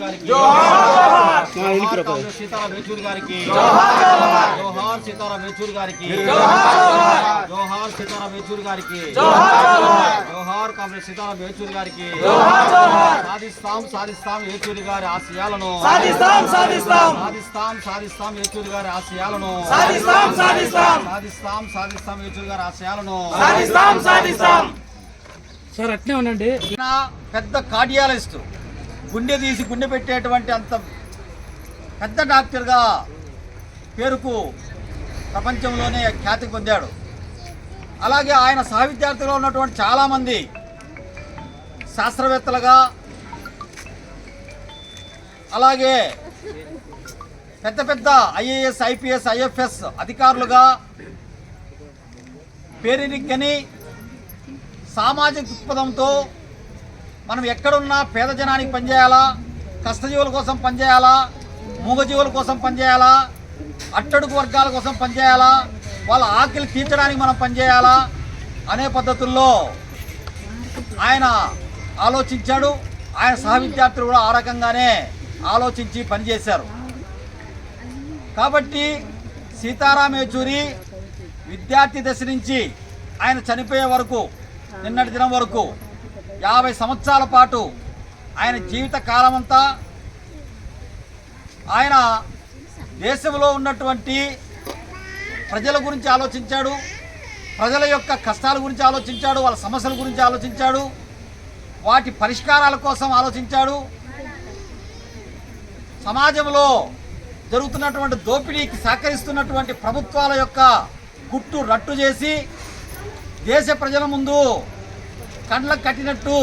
గారికి సీతారాం యేచూరి గారికి జోహార్ సీతారాం యేచూరి గారికి జోహార్ సీతారాం యేచూరి గారికి జోహార్ కామ్రేడ్ సీతారాం యేచూరి గారికి సాధిస్తాం సాధిస్తాం యేచూరి గారి ఆశయాలను సాధిస్తాం సాధిస్తాం. సాధిస్తాం సాధిస్తాం యేచూరి గారి ఆశయాలను సాధిస్తాం సాధిస్తాం. సాధిస్తాం సాధిస్తాం యేచూరి గారి ఆశయాలను సాధిస్తాం సాధిస్తాం. సార్ అట్నే ఉండండి. పెద్ద కార్డియాలజిస్ట్ గుండె తీసి గుండె పెట్టేటువంటి అంత పెద్ద డాక్టర్గా పేరుకు ప్రపంచంలోనే ఖ్యాతి పొందాడు. అలాగే ఆయన సహ విద్యార్థులు ఉన్నటువంటి చాలామంది శాస్త్రవేత్తలుగా అలాగే పెద్ద పెద్ద ఐఏఎస్ ఐపీఎస్ ఐఎఫ్ఎస్ అధికారులుగా పేరెనిక్కని సామాజిక దృక్పథంతో మనం ఎక్కడున్నా పేద జనానికి పనిచేయాలా? కష్టజీవుల కోసం పనిచేయాలా? మూగజీవుల కోసం పనిచేయాలా? అట్టడుగు వర్గాల కోసం పనిచేయాలా? వాళ్ళ ఆకలి తీర్చడానికి మనం పనిచేయాలా? అనే పద్ధతుల్లో ఆయన ఆలోచించాడు. ఆయన సహ విద్యార్థులు కూడా ఆ రకంగానే ఆలోచించి పనిచేశారు. కాబట్టి సీతారాం యేచూరి విద్యార్థి దశ నుంచి ఆయన చనిపోయే వరకు నిన్నటి దినం వరకు యాభై సంవత్సరాల పాటు ఆయన జీవిత కాలమంతా ఆయన దేశంలో ఉన్నటువంటి ప్రజల గురించి ఆలోచించాడు ప్రజల యొక్క కష్టాల గురించి ఆలోచించాడు వాళ్ళ సమస్యల గురించి ఆలోచించాడు వాటి పరిష్కారాల కోసం ఆలోచించాడు. సమాజంలో జరుగుతున్నటువంటి దోపిడీకి సహకరిస్తున్నటువంటి ప్రభుత్వాల యొక్క గుట్టు రట్టు చేసి దేశ ప్రజల ముందు కండ్లకు కట్టినట్టు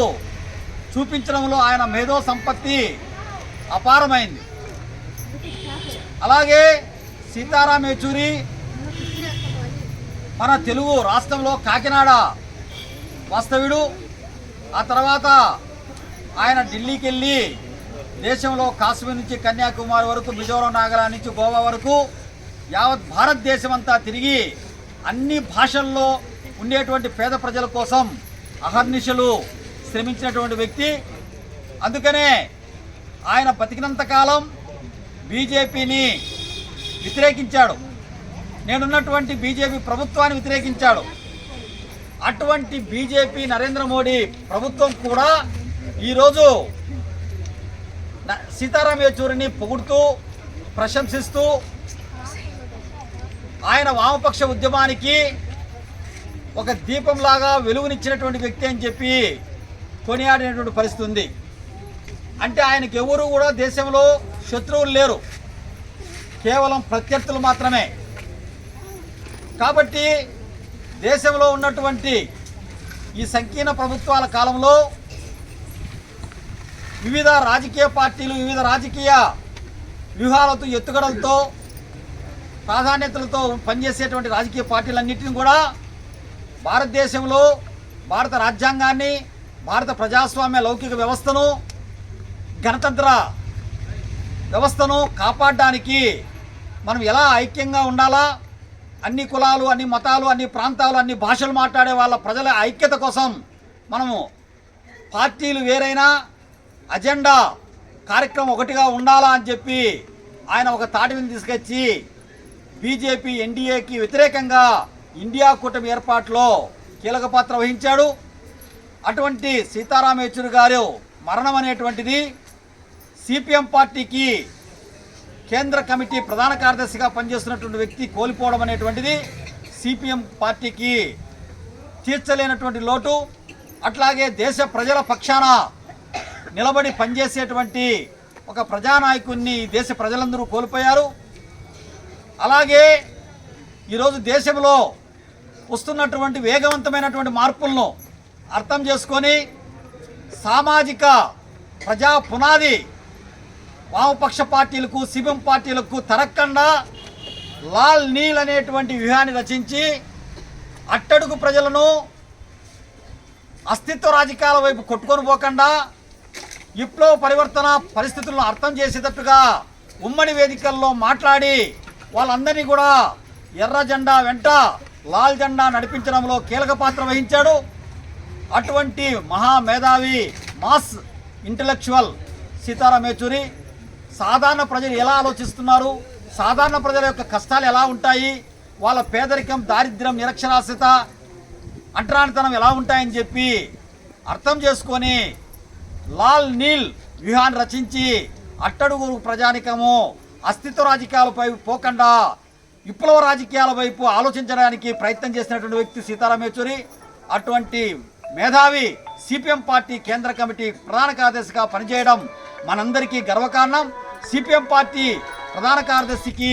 చూపించడంలో ఆయన మేధో సంపత్తి అపారమైంది. అలాగే సీతారాం యేచూరి మన తెలుగు రాష్ట్రంలో కాకినాడ వాస్తవ్యుడు. ఆ తర్వాత ఆయన ఢిల్లీకి వెళ్ళి దేశంలో కాశ్మీర్ నుంచి కన్యాకుమారి వరకు మిజోరం నాగాలాండ్ నుంచి గోవా వరకు యావత్ భారతదేశం అంతా తిరిగి అన్ని భాషల్లో ఉండేటువంటి పేద ప్రజల కోసం అహర్నిశలు శ్రమించినటువంటి వ్యక్తి. అందుకనే ఆయన బతికినంత కాలం బీజేపీని వ్యతిరేకించాడు. నేనున్నటువంటి బీజేపీ ప్రభుత్వాన్ని వ్యతిరేకించాడు. అటువంటి బీజేపీ నరేంద్ర మోడీ ప్రభుత్వం కూడా ఈరోజు సీతారాం యేచూరిని పొగుడుతూ ప్రశంసిస్తూ ఆయన వామపక్ష ఉద్యమానికి ఒక దీపంలాగా వెలుగునిచ్చినటువంటి వ్యక్తి అని చెప్పి కొనియాడినటువంటి పరిస్థితి ఉంది. అంటే ఆయనకి ఎవరు కూడా దేశంలో శత్రువులు లేరు. కేవలం ప్రత్యర్థులు మాత్రమే. కాబట్టి దేశంలో ఉన్నటువంటి ఈ సంకీర్ణ ప్రభుత్వాల కాలంలో వివిధ రాజకీయ పార్టీలు వివిధ రాజకీయ వ్యూహాలతో ఎత్తుగడలతో ప్రాధాన్యతలతో పనిచేసేటువంటి రాజకీయ పార్టీలన్నింటినీ కూడా భారతదేశంలో భారత రాజ్యాంగాన్ని భారత ప్రజాస్వామ్య లౌకిక వ్యవస్థను గణతంత్ర వ్యవస్థను కాపాడడానికి మనం ఎలా ఐక్యంగా ఉండాలా? అన్ని కులాలు అన్ని మతాలు అన్ని ప్రాంతాలు అన్ని భాషలు మాట్లాడే వాళ్ళ ప్రజల ఐక్యత కోసం మనము పార్టీలు వేరైనా అజెండా కార్యక్రమం ఒకటిగా ఉండాలా అని చెప్పి ఆయన ఒక తాటిని తీసుకొచ్చి బీజేపీ ఎన్డీఏకి వ్యతిరేకంగా ఇండియా కూటమి ఏర్పాటులో కీలక పాత్ర వహించాడు. అటువంటి సీతారాం యేచూరి గారు మరణం అనేటువంటిది సిపిఎం పార్టీకి కేంద్ర కమిటీ ప్రధాన కార్యదర్శిగా పనిచేస్తున్నటువంటి వ్యక్తి కోల్పోవడం అనేటువంటిది సిపిఎం పార్టీకి తీర్చలేనటువంటి లోటు. అట్లాగే దేశ ప్రజల పక్షాన నిలబడి పనిచేసేటువంటి ఒక ప్రజానాయకుడిని దేశ ప్రజలందరూ కోల్పోయారు. అలాగే ఈరోజు దేశంలో వస్తున్నటువంటి వేగవంతమైనటువంటి మార్పులను అర్థం చేసుకొని సామాజిక ప్రజా పునాది వామపక్ష పార్టీలకు సిబిఎం పార్టీలకు తరక్కుండా లాల్ నీల్ అనేటువంటి వ్యూహాన్ని రచించి అట్టడుగు ప్రజలను అస్తిత్వ రాజకీయాల వైపు కొట్టుకొని పోకుండా విప్లవ పరివర్తన పరిస్థితులను అర్థం చేసేటట్టుగా ఉమ్మడి వేదికల్లో మాట్లాడి వాళ్ళందరినీ కూడా ఎర్ర జెండా వెంట లాల్ జెండా నడిపించడంలో కీలక పాత్ర వహించాడు. అటువంటి మహా మేధావి మాస్ ఇంటలెక్చువల్ సీతారాం యేచూరి సాధారణ ప్రజలు ఎలా ఆలోచిస్తున్నారు? సాధారణ ప్రజల యొక్క కష్టాలు ఎలా ఉంటాయి? వాళ్ళ పేదరికం దారిద్ర్యం నిరక్షరాస్యత అంటరానితనం ఎలా ఉంటాయని చెప్పి అర్థం చేసుకొని లాల్ నీల్ వ్యూహాన్ని రచించి అట్టడుగు ప్రజానికము అస్తిత్వ రాజకీయాలపై పోకుండా విప్లవ రాజకీయాల వైపు ఆలోచించడానికి ప్రయత్నం చేసినటువంటి వ్యక్తి సీతారాం యేచూరి. అటువంటి మేధావి సిపిఎం పార్టీ కేంద్ర కమిటీ ప్రధాన కార్యదర్శిగా పనిచేయడం మనందరికీ గర్వకారణం. సిపిఎం పార్టీ ప్రధాన కార్యదర్శికి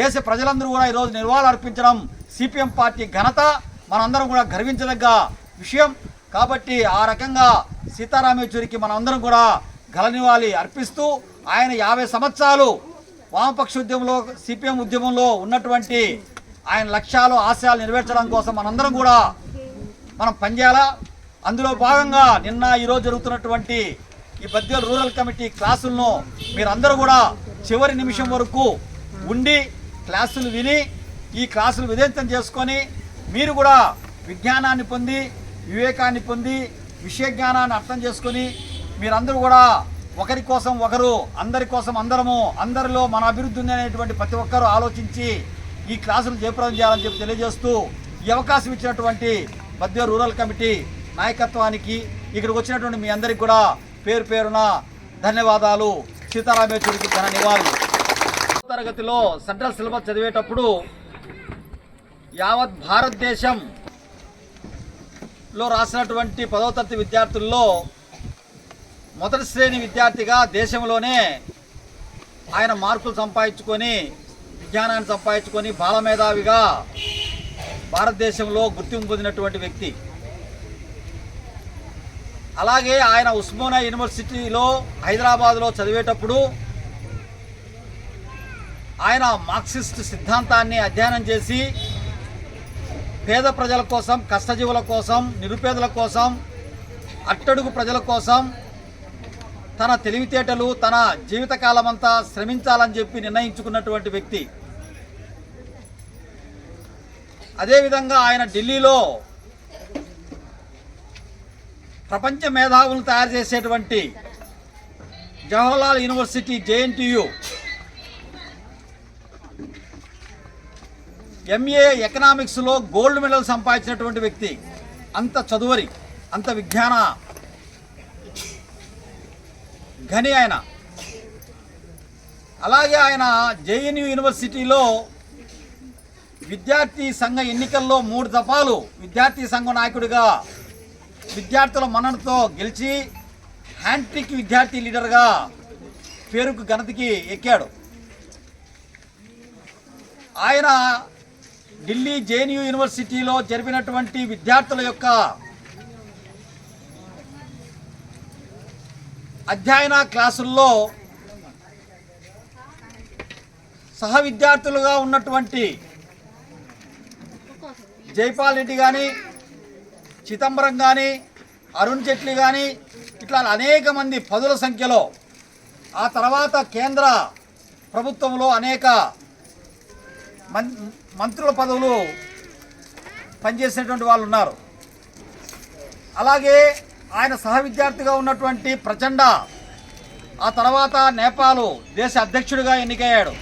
దేశ ప్రజలందరూ కూడా ఈరోజు నివాళులు అర్పించడం సిపిఎం పార్టీ ఘనత. మనందరం కూడా గర్వించదగ్గ విషయం. కాబట్టి ఆ రకంగా సీతారాం యేచూరికి మనందరం కూడా గలనివాలి అర్పిస్తూ ఆయన యాభై సంవత్సరాలు వామపక్ష ఉద్యమంలో సిపిఎం ఉద్యమంలో ఉన్నటువంటి ఆయన లక్ష్యాలు ఆశయాలు నెరవేర్చడం కోసం మనందరం కూడా మనం పనిచేయాలా? అందులో భాగంగా నిన్న ఈరోజు జరుగుతున్నటువంటి ఈ బద్వేల్ రూరల్ కమిటీ క్లాసులను మీరందరూ కూడా చివరి నిమిషం వరకు ఉండి క్లాసులు విని ఈ క్లాసులు విధేంతం చేసుకొని మీరు కూడా విజ్ఞానాన్ని పొంది వివేకాన్ని పొంది విషయ జ్ఞానాన్ని అర్థం చేసుకొని మీరందరూ కూడా ఒకరి కోసం ఒకరు అందరి కోసం అందరము అందరిలో మన అభివృద్ధి ఉందనేటువంటి ప్రతి ఒక్కరూ ఆలోచించి ఈ క్లాసులు జయప్రదం చేయాలని చెప్పి తెలియజేస్తూ ఈ అవకాశం ఇచ్చినటువంటి మధ్య రూరల్ కమిటీ నాయకత్వానికి ఇక్కడికి వచ్చినటువంటి మీ అందరికి కూడా పేరు పేరున ధన్యవాదాలు. సీతారామేశ్వరికి ఘన నివాళులు. తరగతిలో సెంట్రల్ సిలబస్ చదివేటప్పుడు యావత్ భారతదేశం లో రాసినటువంటి పదవ తరగతి విద్యార్థుల్లో మొదటి శ్రేణి విద్యార్థిగా దేశంలోనే ఆయన మార్కులు సంపాదించుకొని విజ్ఞానాన్ని సంపాదించుకొని బాలమేధావిగా భారతదేశంలో గుర్తింపు పొందినటువంటి వ్యక్తి. అలాగే ఆయన ఉస్మానియా యూనివర్సిటీలో హైదరాబాద్లో చదివేటప్పుడు ఆయన మార్క్సిస్ట్ సిద్ధాంతాన్ని అధ్యయనం చేసి పేద ప్రజల కోసం కష్టజీవుల కోసం నిరుపేదల కోసం అట్టడుగు ప్రజల కోసం తన తెలివితేటలు తన జీవితకాలం అంతా శ్రమించాలని చెప్పి నిర్ణయించుకున్నటువంటి వ్యక్తి. అదేవిధంగా ఆయన ఢిల్లీలో ప్రపంచ మేధావులను తయారు చేసేటువంటి జవహర్లాల్ యూనివర్సిటీ జేఎన్టీయు ఎంఏ ఎకనామిక్స్లో గోల్డ్ మెడల్ సంపాదించినటువంటి వ్యక్తి. అంత చదువరి అంత విజ్ఞాన ఘని ఆయన. అలాగే ఆయన జేఎన్యూ యూనివర్సిటీలో విద్యార్థి సంఘ ఎన్నికల్లో మూడు దఫాలు విద్యార్థి సంఘ నాయకుడిగా విద్యార్థుల మన్ననతో గెలిచి హ్యాంట్రిక్ విద్యార్థి లీడర్గా పేరుకు ఘనతకి ఎక్కాడు. ఆయన ఢిల్లీ జేఎన్యూ యూనివర్సిటీలో జరిపినటువంటి విద్యార్థుల యొక్క అధ్యయన క్లాసుల్లో సహ విద్యార్థులుగా ఉన్నటువంటి జైపాల్ రెడ్డి కానీ చిదంబరం కానీ అరుణ్ జైట్లీ కానీ ఇట్లా అనేక మంది పదుల సంఖ్యలో ఆ తర్వాత కేంద్ర ప్రభుత్వంలో అనేక మం మంత్రుల పదవులు పనిచేసినటువంటి వాళ్ళు ఉన్నారు. అలాగే ఆయన సహ విద్యార్థిగా ఉన్నటువంటి ప్రచండ ఆ తర్వాత నేపాల్ దేశ అధ్యక్షుడిగా ఎన్నికయ్యాడు.